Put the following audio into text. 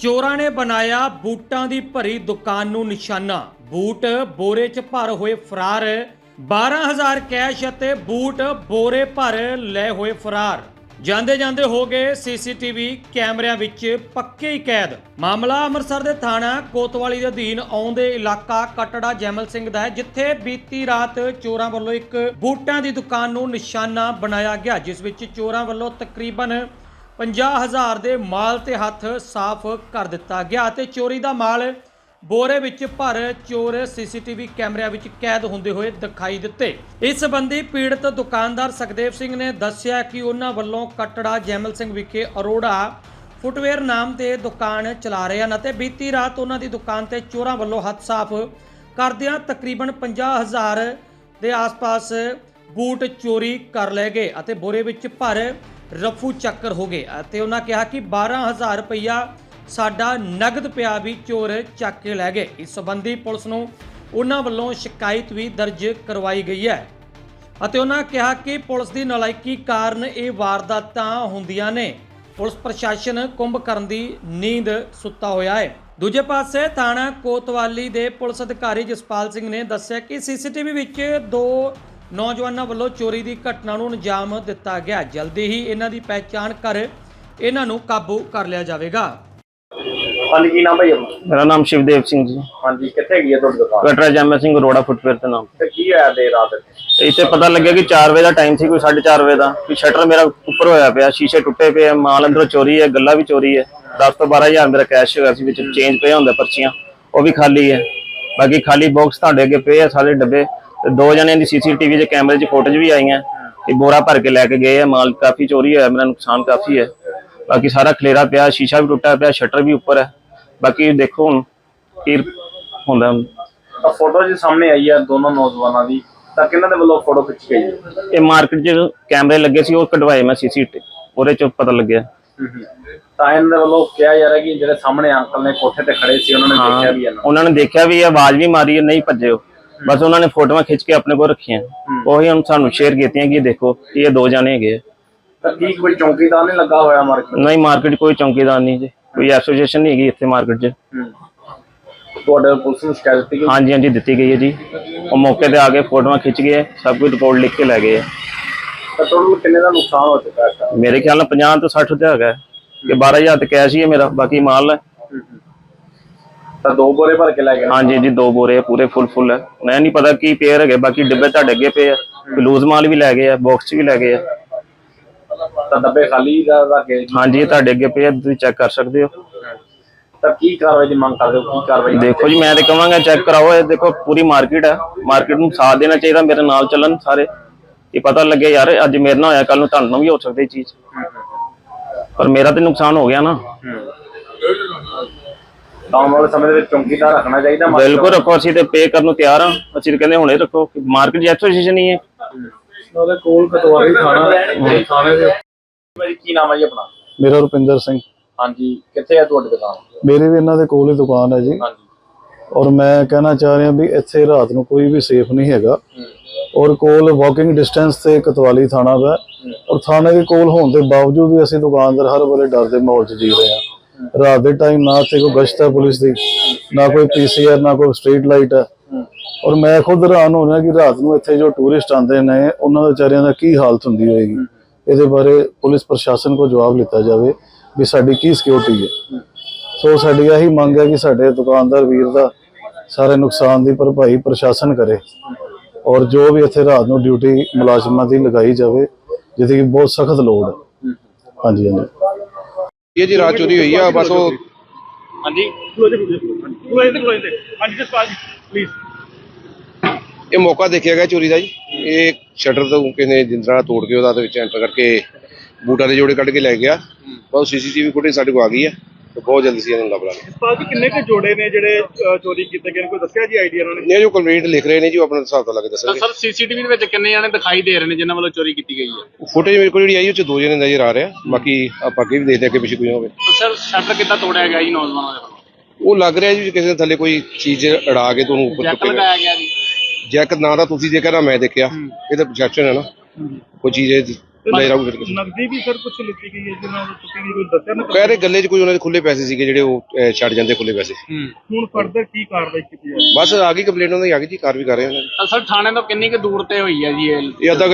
ਚੋਰਾਂ ਨੇ ਬਣਾਇਆ ਬੂਟਾਂ ਦੀ ਭਰੀ ਦੁਕਾਨ ਨੂੰ ਨਿਸ਼ਾਨਾ। ਬੂਟ ਬੋਰੇ 'ਚ ਭਰ ਹੋਏ ਫਰਾਰ। 12000 ਕੈਸ਼ ਅਤੇ ਬੂਟ ਬੋਰੇ ਭਰ ਲੈ ਹੋਏ ਫਰਾਰ। ਜਾਂਦੇ ਜਾਂਦੇ ਹੋ ਗਏ ਸੀਸੀਟੀਵੀ ਕੈਮਰਿਆਂ ਵਿੱਚ ਪੱਕੇ ਹੀ ਕੈਦ। ਮਾਮਲਾ ਅੰਮ੍ਰਿਤਸਰ ਦੇ ਥਾਣਾ ਕੋਤਵਾਲੀ ਦੇ ਅਧੀਨ ਆਉਂਦੇ ਇਲਾਕਾ ਕਟੜਾ ਜੈਮਲ ਸਿੰਘ ਦਾ ਹੈ, ਜਿੱਥੇ ਬੀਤੀ ਰਾਤ ਚੋਰਾਂ ਵੱਲੋਂ ਇੱਕ ਬੂਟਾਂ ਦੀ ਦੁਕਾਨ ਨੂੰ ਨਿਸ਼ਾਨਾ ਬਣਾਇਆ ਗਿਆ, ਜਿਸ ਵਿੱਚ ਚੋਰਾਂ ਵੱਲੋਂ ਤਕਰੀਬਨ 50000 ਦੇ ਮਾਲ ਤੇ ਹੱਥ ਸਾਫ਼ ਕਰ ਦਿੱਤਾ ਗਿਆ ਤੇ ਚੋਰੀ ਦਾ ਮਾਲ ਬੋਰੇ ਵਿੱਚ ਭਰ ਚੋਰ ਸੀਸੀਟੀਵੀ ਕੈਮਰਿਆਂ ਵਿੱਚ ਕੈਦ ਹੁੰਦੇ ਹੋਏ ਦਿਖਾਈ ਦਿੱਤੇ। ਇਸ ਸੰਬੰਧੀ ਪੀੜਤ ਦੁਕਾਨਦਾਰ ਸੁਖਦੇਵ ਸਿੰਘ ਨੇ ਦੱਸਿਆ ਕਿ ਉਹਨਾਂ ਵੱਲੋਂ ਕਟੜਾ ਜੈਮਲ ਸਿੰਘ ਵਿਖੇ ਅਰੋੜਾ ਫੁੱਟਵੇਅਰ ਨਾਮ ਤੇ ਦੁਕਾਨ ਚਲਾ ਰਹੇ ਹਨ ਅਤੇ ਬੀਤੀ ਰਾਤ ਉਹਨਾਂ ਦੀ ਦੁਕਾਨ ਤੇ ਚੋਰਾਂ ਵੱਲੋਂ ਹੱਥ ਸਾਫ਼ ਕਰਦਿਆਂ ਤਕਰੀਬਨ 50000 ਦੇ ਆਸ-ਪਾਸ ਬੂਟ ਚੋਰੀ ਕਰ ਲਏ ਗਏ ਅਤੇ ਬੋਰੇ ਵਿੱਚ ਭਰ ਰਫੂ ਚੱਕਰ ਹੋ ਗਏ ਅਤੇ ਉਹਨਾਂ ਕਿਹਾ ਕਿ 12000 ਰੁਪਇਆ ਸਾਡਾ ਨਗਦ ਪਿਆ ਵੀ ਚੋਰ ਚੱਕ ਕੇ ਲੈ ਗਏ। ਇਸ ਸੰਬੰਧੀ ਪੁਲਿਸ ਨੂੰ ਉਹਨਾਂ ਵੱਲੋਂ ਸ਼ਿਕਾਇਤ ਵੀ ਦਰਜ ਕਰਵਾਈ ਗਈ ਹੈ ਅਤੇ ਉਹਨਾਂ ਕਿਹਾ ਕਿ ਪੁਲਿਸ ਦੀ ਨਲਾਇਕੀ ਕਾਰਨ ਇਹ ਵਾਰਦਾਤਾਂ ਹੁੰਦੀਆਂ ਨੇ। ਪੁਲਿਸ ਪ੍ਰਸ਼ਾਸਨ ਕੁੰਭ ਕਰਨ ਦੀ ਨੀਂਦ ਸੁੱਤਾ ਹੋਇਆ ਹੈ। ਦੂਜੇ ਪਾਸੇ ਥਾਣਾ ਕੋਤਵਾਲੀ ਦੇ ਪੁਲਿਸ ਅਧਿਕਾਰੀ ਜਸਪਾਲ ਸਿੰਘ ਨੇ ਦੱਸਿਆ ਕਿ ਸੀਸੀਟੀਵੀ ਵਿੱਚ ਦੋ ਨੌਜਵਾਨਾਂ ਵੱਲੋਂ ਚੋਰੀ ਦੀ ਘਟਨਾ ਨੂੰ ਅੰਜਾਮ ਦਿੱਤਾ ਗਿਆ। ਜਲਦੀ ਹੀ ਇਹਨਾਂ ਦੀ ਪਹਿਚਾਣ ਕਰ ਇਹਨਾਂ ਨੂੰ ਕਾਬੂ ਕਰ ਲਿਆ ਜਾਵੇਗਾ। ਹਾਂਜੀ ਕੀ ਨਾਮ ਭਾਈ ਆਪਣਾ? ਮੇਰਾ ਨਾਮ ਸ਼ਿਵਦੇਵ ਸਿੰਘ ਜੀ। ਹਾਂਜੀ ਕਿੱਥੇ ਹੈਗੀ ਹੈ ਤੁਹਾਡੀ ਦੁਕਾਨ? ਕਟਰਾ ਜੈਮਾ ਸਿੰਘ ਅਰੋੜਾ ਫੁੱਟਵੇਅਰ ਤੇ ਨਾਮ ਤੇ। ਕੀ ਹੋਇਆ ਦੇ ਰਾਤ ਤੇ ਇੱਥੇ ਪਤਾ ਲੱਗਿਆ ਕਿ 4 ਵਜੇ ਦਾ ਟਾਈਮ ਸੀ ਕੋਈ 4:30 ਵਜੇ ਦਾ। ਕਿ ਸ਼ਟਰ ਮੇਰਾ ਉੱਪਰ ਹੋਇਆ ਪਿਆ ਸ਼ੀਸ਼ੇ ਟੁੱਟੇ ਪਏ ਆ ਮਾਲ ਅੰਦਰੋਂ ਚੋਰੀ ਹੈ ਗੱਲਾਂ ਵੀ ਚੋਰੀ ਹੈ। 10 ਤੋਂ 12000 ਮੇਰਾ ਕੈਸ਼ ਹੈਗਾ ਸੀ ਵਿੱਚ ਚੇਂਜ ਪਿਆ ਹੁੰਦਾ ਪਰਚੀਆਂ। ਉਹ ਵੀ ਖਾਲੀ ਹੈ। ਬਾਕੀ ਖਾਲੀ ਬਾਕਸ ਤੁਹਾਡੇ ਅੱਗੇ ਪਏ ਆ ਸਾਰੇ ਡੱਬੇ। ਤੇ ਦੋ ਜਣਿਆਂ ਦੀ ਸੀਸੀਟੀਵੀ ਦੇ ਕੈਮਰੇ 'ਚ ਫੋਟੋਜ਼ ਵੀ ਆਈਆਂ। ਕਿ ਬੋਰਾ ਭਰ ਕੇ ਲੈ ਕੇ ਗਏ ਆ। ਮਾਲ ਕਾਫੀ ਚੋਰੀ ਹੋਇਆ ਮੇਰਾ ਨੁਕਸਾਨ ਕਾਫੀ ਹੈ। ਬਾਕੀ ਸਾਰਾ ਖਲੇਰਾ ਪਿਆ ਸ਼ੀਸ਼ਾ ਵੀ ਟੁੱਟਾ ਪਿਆ ਸ਼ਟਰ ਵੀ ਉੱਪਰ ਹੈ। ਬਾਕੀ ਦੇਖੋ ਹੁਣ ਕੀ ਹੁੰਦਾ ਤਾਂ ਫੋਟੋ ਜੀ ਸਾਹਮਣੇ ਆਈ ਹੈ ਦੋਨੋਂ ਨੌਜਵਾਨਾਂ ਦੀ। ਤਾਂ ਕਿਹਨਾਂ ਦੇ ਵੱਲੋਂ ਫੋਟੋ ਖਿੱਚ ਗਈ ਹੈ ਇਹ ਮਾਰਕੀਟ 'ਚ ਕੈਮਰੇ ਲੱਗੇ ਸੀ ਉਹ ਕਢਵਾਏ ਮੈਂ ਸੀਸੀਟੀ ਉਹਦੇ 'ਚ ਪਤਾ ਲੱਗਿਆ। ਤਾਂ ਇਹਨਾਂ ਦੇ ਵੱਲੋਂ ਕਿਹਾ ਜਾ ਰਿਹਾ ਕਿ ਜਿਹੜੇ ਸਾਹਮਣੇ ਅੰਕਲ ਨੇ ਕੋਠੇ ਤੇ ਖੜੇ ਸੀ ਉਹਨਾਂ ਨੇ ਦੇਖਿਆ ਵੀ ਇਹਨਾਂ ਉਹਨਾਂ ਨੇ ਦੇਖਿਆ ਵੀ ਇਹ ਆਵਾਜ਼ ਵੀ ਮਾਰੀ ਹੈ ਨਹੀਂ ਭੱਜੇ ਉਹ ਬਸ ਉਹਨਾਂ ਨੇ ਫੋਟੋਆਂ ਖਿੱਚ ਕੇ ਆਪਣੇ ਕੋਲ ਰੱਖੀਆਂ। ਉਹੀ ਹੁਣ ਸਾਨੂੰ ਸ਼ੇਅਰ ਕੀਤੀਆਂ ਕਿ ਇਹ ਦੇਖੋ ਕਿ ਇਹ ਦੋ ਜਾਣੇ ਹੈਗੇ ਆ। ਕੀ ਕੋਈ ਚੌਂਕੀਦਾਰ ਨਹੀਂ ਲੱਗਾ ਹੋਇਆ ਮਾਰਕੀਟ ਨਹੀਂ ਮਾਰਕੀਟ ਕੋਈ ਚੌਂਕੀਦਾਰ ਨਹੀਂ ਜੀ। ਕੋਈ ਐਸੋਸੀਏਸ਼ਨ ਨਹੀਂ ਹੈਗੀ ਇੱਥੇ ਮਾਰਕੀਟ 'ਚ। ਤੁਹਾਡੇ ਪੁਲਿਸ ਨੂੰ ਸ਼ਿਕਾਇਤ ਦਿੱਤੀ ਗਈ? ਹਾਂਜੀ ਹਾਂਜੀ ਦਿੱਤੀ ਗਈ ਹੈ ਜੀ। ਉਹ ਮੌਕੇ ਤੇ ਆ ਕੇ ਫੋਟੋਆਂ ਖਿੱਚ ਗਏ ਸਭ ਕੁਝ ਰਿਪੋਰਟ ਲਿਖ ਕੇ ਲੈ ਗਏ ਆ। ਤਾਂ ਟੋਟਲ ਕਿੰਨੇ ਦਾ ਨੁਕਸਾਨ ਹੋ ਚੁੱਕਾ ਹੈ? ਮੇਰੇ ਖਿਆਲ ਨਾਲ 50 ਤੋਂ 60 ਤੇ ਹੈਗਾ ਹੈ। ਕਿ 12000 ਤੇ ਕੈਸ਼ ਹੀ ਹੈ ਮੇਰਾ ਬਾਕੀ ਮਾਲ ਹੈ। ਤਾਂ ਦੋ ਬੋਰੇ ਭਰ ਕੇ ਲੈ ਗਏ ਹਾਂਜੀ ਜੀ ਦੋ ਬੋਰੇ ਆ, ਪੂਰੇ ਫੁੱਲ ਫੁੱਲ ਹੈ ਮੈਂ ਨਹੀਂ ਪਤਾ ਕੀ ਪੇਅਰ ਹੈਗੇ ਬਾਕੀ ਡੱਬੇ ਤੁਹਾਡੇ ਅੱਗੇ ਪਏ ਆ। ਲੂਜ਼ ਮਾਲ ਵੀ ਲੈ ਗਏ ਆ ਬਾਕਸ ਵੀ ਲੈ ਗਏ ਆ। ਤਾਂ ਡੱਬੇ ਖਾਲੀ ਦਾ ਰੱਖੇ ਹਾਂਜੀ ਇਹ ਤੁਹਾਡੇ ਅੱਗੇ ਪਏ ਆ ਤੁਸੀਂ ਚੈੱਕ ਕਰ ਸਕਦੇ ਹੋ। ਤਾਂ ਕੀ ਕਾਰਵਾਈ ਦੀ ਮੰਗ ਕਰਦੇ ਹੋ? ਕੀ ਕਾਰਵਾਈ ਦੇਖੋ ਜੀ ਮੈਂ ਤੇ ਕਹਾਂਗਾ ਚੈੱਕ ਕਰਾਓ ਇਹ ਦੇਖੋ ਪੂਰੀ ਮਾਰਕੀਟ ਹੈ ਮਾਰਕੀਟ ਨੂੰ ਸਾਥ ਦੇਣਾ ਚਾਹੀਦਾ ਮੇਰੇ ਨਾਲ ਚੱਲਣ ਸਾਰੇ। ਇਹ ਪਤਾ ਲੱਗੇ ਯਾਰ ਅੱਜ ਮੇਰੇ ਨਾਲ ਹੋਇਆ ਕੱਲ ਨੂੰ ਤੁਹਾਨੂੰ ਵੀ ਹੋ ਸਕਦੀ ਚੀਜ਼। ਪਰ ਮੇਰਾ ਤੇ ਨੁਕਸਾਨ ਹੋ ਗਿਆ ਨਾ। ਆਉਣ ਵਾਲੇ ਸਮੇਂ ਦੇ ਵਿੱਚ ਚੌਂਕੀਦਾਰ ਰੱਖਣਾ ਚਾਹੀਦਾ market ਬਿਲਕੁਲ ਰੱਖੋ ਅਸੀਂ ਤੇ ਪੇ ਕਰਨ ਨੂੰ ਤਿਆਰ ਹਾਂ। ਅਸੀਂ ਕਹਿੰਦੇ ਹੁਣੇ ਰੱਖੋ ਮਾਰਕੀਟ ਐਸੋਸੀਏਸ਼ਨ ਨਹੀਂ ਹੈ। ਉਹਦੇ ਕੋਲ ਕਤਵਾਲੀ ਥਾਣਾ। ਥਾਣੇ ਦੇ ਭਾਈ ਕੀ ਨਾਮ ਹੈ ਜੀ ਆਪਣਾ? ਮੇਰਾ ਰੁਪਿੰਦਰ ਸਿੰਘ। ਹਾਂਜੀ ਕਿੱਥੇ ਹੈ ਤੁਹਾਡੀ ਦੁਕਾਨ? ਮੇਰੀ ਵੀ ਇਹਨਾਂ ਦੇ ਕੋਲ ਹੀ ਦੁਕਾਨ ਹੈ ਜੀ। ਹਾਂਜੀ। ਔਰ ਮੈਂ ਕਹਿਣਾ ਚਾਹ ਰਿਹਾ ਵੀ ਇੱਥੇ ਰਾਤ ਨੂੰ ਕੋਈ ਵੀ ਸੇਫ ਨਹੀਂ ਹੈਗਾ। ਔਰ ਕੋਲ ਵਾਕਿੰਗ ਡਿਸਟੈਂਸ ਤੇ ਕਤਵਾਲੀ ਥਾਣਾ ਦਾ ਹੈ। ਔਰ ਥਾਣੇ ਦੇ ਕੋਲ ਹੋਣ ਦੇ ਬਾਵਜੂਦ ਵੀ ਅਸੀਂ ਦੁਕਾਨਦਾਰ ਹਰ ਵੇਲੇ ਡਰ ਦੇ ਮਾਹੌਲ 'ਚ ਜੀ ਰਹੇ ਹਾਂ। ਰਾਤ ਦੇ ਟਾਈਮ ਨਾ ਇੱਥੇ ਕੋਈ ਗਸ਼ਤ ਹੈ ਪੁਲਿਸ ਦੀ, ਨਾ ਕੋਈ ਪੀਸੀਆਰ ਨਾ ਕੋਈ ਸਟਰੀਟ ਲਾਈਟ ਹੈ। ਔਰ ਮੈਂ ਖੁਦ ਹੈਰਾਨ ਹੋ ਰਿਹਾ ਕਿ ਰਾਤ ਨੂੰ ਇੱਥੇ ਜੋ ਟੂਰਿਸਟ ਆਉਂਦੇ ਨੇ, ਉਹਨਾਂ ਦੇ ਵਿਚਾਰਿਆਂ ਦਾ ਕੀ ਹਾਲਤ ਹੁੰਦੀ ਹੋਏਗੀ? ਇਹਦੇ ਬਾਰੇ ਪੁਲਿਸ ਪ੍ਰਸ਼ਾਸਨ ਕੋ ਜਵਾਬ ਲਿੱਤਾ ਜਾਵੇ ਵੀ ਸਾਡੀ ਕੀ ਸਿਕਿਉਰਿਟੀ ਹੈ। ਸੋ ਸਾਡੀ ਇਹੀ ਮੰਗ ਹੈ ਕਿ ਸਾਡੇ ਦੁਕਾਨਦਾਰ ਵੀਰ ਦਾ ਸਾਰੇ ਨੁਕਸਾਨ ਦੀ ਭਰਪਾਈ ਪ੍ਰਸ਼ਾਸਨ ਕਰੇ ਔਰ ਜੋ ਵੀ ਇੱਥੇ ਰਾਤ ਨੂੰ ਡਿਊਟੀ ਮੁਲਾਜ਼ਮਾਂ ਦੀ ਲਗਾਈ ਜਾਵੇ, ਜਿਹਦੀ ਕਿ ਬਹੁਤ ਸਖਤ ਲੋੜ ਹੈ। ਹਾਂਜੀ ਹਾਂਜੀ। ਇਹ ਜੀ ਰਾਤ ਚੋਰੀ ਹੋਈ ਆ ਬਸ ਉਹ ਹਾਂਜੀ। ਇਹ ਮੌਕਾ ਦੇਖਿਆ ਗਿਆ ਚੋਰੀ ਦਾ ਜੀ। ਇਹ ਸ਼ਟਰ ਤੋਂ ਕਿਸੇ ਜਿੰਦਰਾ ਤੋੜ ਕੇ ਉਹਦਾ ਦੇ ਵਿੱਚ ਐਂਟਰ ਕਰਕੇ ਬੂਟਾਂ ਦੇ ਜੋੜੇ ਕੱਢ ਕੇ ਲੈ ਗਿਆ। ਬਹੁਤ ਸੀਸੀਟੀਵੀ ਫੁਟੇਜ ਸਾਡੇ ਕੋਲ ਆ ਗਈ ਆ। ਤੇ ਬਹੁਤ ਜਲਦੀ ਸੀ ਇਹਨਾਂ ਨੂੰ ਲੱਭ ਲਾਂਗੇ। ਬਾਕੀ ਕਿੰਨੇ ਕੁ ਜੋੜੇ ਨੇ ਜਿਹੜੇ ਚੋਰੀ ਕੀਤੇ ਗਏ ਨੇ? ਕੋਈ ਦੱਸਿਆ ਜੀ ਆਈਡੀਆ ਉਹਨਾਂ ਨੇ? ਇਹ ਜੋ ਕੰਪਲੀਟ ਲਿਖ ਰਹੇ ਨੇ ਜੀ ਉਹ ਆਪਣਾ ਹਿਸਾਬ ਤੋਂ ਲਾ ਕੇ ਤਾਂ ਦੱਸਣਗੇ ਸਰ ਸੀਸੀਟੀਵੀ ਦੇ ਵਿੱਚ ਕਿੰਨੇ ਜਾਣੇ ਦਿਖਾਈ ਦੇ ਰਹੇ ਨੇ ਜਿਨ੍ਹਾਂ ਵੱਲੋਂ ਚੋਰੀ ਕੀਤੀ ਗਈ ਹੈ? ਫੁਟੇਜ ਮੇਰੇ ਕੋਲ ਜਿਹੜੀ ਆਈ ਉਹ ਚ ਦੋ ਜਣੇ ਨਜ਼ਰ ਆ ਰਿਹਾ ਬਾਕੀ ਆਪਾਂ ਅੱਗੇ ਵੀ ਦੇਖਦੇ ਹਾਂ ਕਿ ਪਿੱਛੇ ਕੋਈ ਹੋਵੇ। ਤਾਂ ਸਰ ਸ਼ਟਰ ਕਿੱਦਾਂ ਤੋੜਿਆ ਗਿਆ ਜੀ ਨੌਜਵਾਨਾਂ ਦੇ ਵੱਲੋਂ? ਉਹ ਲੱਗ ਰਿਹਾ ਜੀ ਕਿਸੇ ਦੇ ਥੱਲੇ ਕੋਈ ਚੀਜ਼ ਅੜਾ ਕੇ ਤੁਹਾਨੂੰ ਉੱਪਰ ਜੈਕ ਚੁੱਕੇ ਲਗਾਇਆ ਗਿਆ ਜੀ। ਜੈਕ ਨਾ ਤਾਂ ਤੁਸੀਂ ਦੇਖਿਆ ਨਾ ਮੈਂ ਦੇਖਿਆ। ਇਹ ਤਾਂ ਪਰਸੈਪਸ਼ਨ ਹੈ ਨਾ। ਕੋਈ ਚੀਜ਼ ਇਹ ਲੈ ਰਹੂ ਫਿਰ ਨਗਦੀ ਵੀ ਸਰ ਕੁਝ ਲਿੱਤੀ ਗਈ ਹੈ ਜਿਹਨਾਂ ਨੂੰ ਚੁੱਕੀ ਗਈ ਕੋਈ ਦੱਸਿਆ ਨਾ ਕਹਿ ਰਹੇ ਗੱਲੇ 'ਚ ਕੋਈ ਉਹਨਾਂ ਦੇ ਖੁੱਲੇ ਪੈਸੇ ਸੀਗੇ ਜਿਹੜੇ ਉਹ ਅਹ, ਛੱਡ ਜਾਂਦੇ ਖੁੱਲੇ ਪੈਸੇ। ਹੁਣ ਫਰਦਰ ਕੀ ਕਾਰਵਾਈ ਕੀਤੀ ਜਾਵੇ ਬਸ ਆ ਗਈ ਕੰਪਲੇਂਟ ਉਹਨਾਂ ਦੀ ਆ ਗਈ ਜੀ ਕਾਰਵਾਈ ਕਰ ਰਹੇ ਉਹਨਾਂ ਦੀ ਸਰ ਥਾਣੇ ਤੋਂ ਕਿੰਨੀ ਕੁ ਦੂਰ ਤੇ ਹੋਈ ਹੈ ਜੀ ਇਹ? ਇਹ ਅੱਧਾ